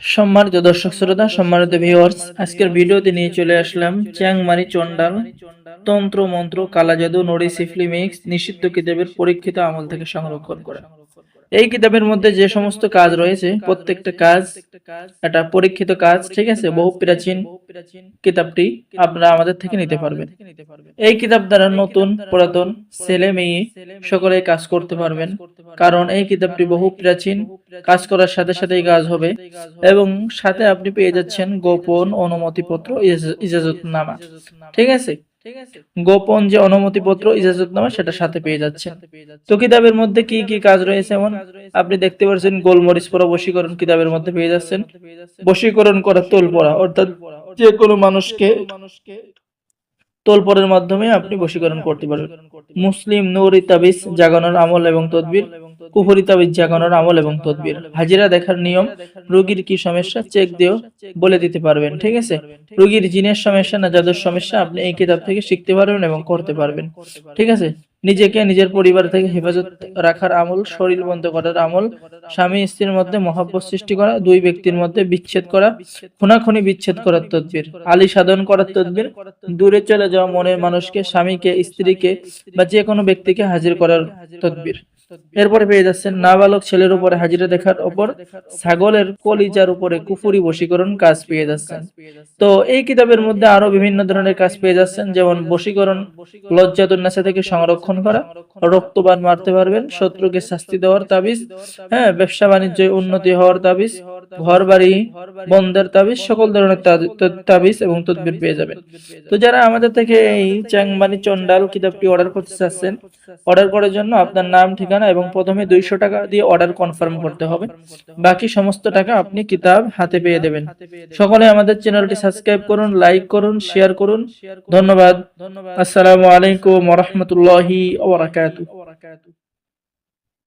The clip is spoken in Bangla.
সম্মানিত দর্শক শ্রোতা, সম্মানিত ভিউয়ার্স আজকের ভিডিওতে নিয়ে চলে আসলাম চ্যাংমারি চন্ডাল তন্ত্র মন্ত্র কালা জাদু নড়ি সিফলি মিক্স নিষিদ্ধ কিতাবের পরীক্ষিত আমল থেকে সংরক্ষণ করা। এই কিতাবের মধ্যে যে সমস্ত কাজ রয়েছে, প্রত্যেকটা কাজ একটা পরীক্ষিত কাজ, ঠিক আছে? বহু প্রাচীন কিতাবটি আপনারা আমাদের থেকে নিতে পারবেন। এই কিতাব দ্বারা নতুন, পুরাতন ছেলে মেয়ে সকলে কাজ করতে পারবেন। কারণ এই কিতাবটি বহু প্রাচীন কাজ করার সাথে সাথেই কাজ হবে এবং সাথে আপনি পেয়ে যাচ্ছেন গোপন অনুমতিপত্র ইজাজত নামা ঠিক আছে? গোপন যে অনুমতিপত্র ইজাজতনামা সেটা সাথে পেয়ে যাচ্ছেন। তো কিতাবের মধ্যে কি কি কাজ রয়েছে এমন? আপনি দেখতে পাচ্ছেন গোলমরিচ পরা বশীকরণ কিতাবের মধ্যে পেয়ে যাচ্ছেন। বশীকরণ করা তোল পড়া অর্থাৎ যে কোনো মানুষকে তোলপরের মাধ্যমে আপনি বশীকরণ করতে পারবেন। মুসলিম নূরি তাবিজ জাগানোর আমল এবং তদবির। কুফরি তাবিজ আমল এবং তদবির। হাজিরা দেখার নিয়ম, রোগীর কি সমস্যা, চেক দিয়েও বলে দিতে পারবেন, ঠিক আছে? রোগীর জিনের সমস্যা না যাদের সমস্যা, আপনি এই কিতাব থেকে শিখতে পারবেন এবং করতে পারবেন, ঠিক আছে? নিজেকে নিজের পরিবার থেকে হেফাজত রাখার আমল, শরীর বন্ধ করার আমল, স্বামী স্ত্রীর মধ্যে মহাব্বত সৃষ্টি করা, দুই ব্যক্তির মধ্যে বিচ্ছেদ করা, খুনাখুনি বিচ্ছেদ করার তদবির, আলী সাধন করার তদবির, দূরে চলে যাওয়া মনের মানুষকে, স্বামীকে, স্ত্রীকে বা যে কোনো ব্যক্তিকে হাজির করার তদবির। এরপরে পেয়ে যাচ্ছেন নাবালক ছেলের উপরে হাজিরা দেখার উপর ছাগলের কলিজার উপরে কুফুরি বশীকরণ কাজ পেয়ে যাচ্ছেন। তো এই কিতাবের মধ্যে আরও বিভিন্ন ধরনের কাজ পেয়ে যাচ্ছেন, যেমন বশীকরণ লজ্জাতুন্নাসা থেকে সংরক্ষণ করা রক্তবান মারতে পারবেন, শত্রুকে শাস্তি দেওয়ার তাবিজ হ্যাঁ ব্যবসা বাণিজ্যে উন্নতি হওয়ার তাবিজ ঘর বাড়ি বন্ধের তাবিজ সকল ধরনের তাবিজ এবং তদবির পেয়ে যাবেন তো যারা আমাদের থেকে এই চ্যাংমানি চন্ডাল কিতাবটি অর্ডার করতে চাচ্ছেন অর্ডার করার জন্য আপনার নাম ঠিকানা এবং প্রথমে দুইশো টাকা দিয়ে অর্ডার কনফার্ম করতে হবে। বাকি সমস্ত টাকা আপনি কিতাব হাতে পেয়ে দেবেন। সকলে আমাদের চ্যানেলটি সাবস্ক্রাইব করুন লাইক করুন শেয়ার করুন। ধন্যবাদ। ধন্যবাদ। আসসালামু আলাইকুম ওরহমতুল্লাহি ওবরাকাতুহু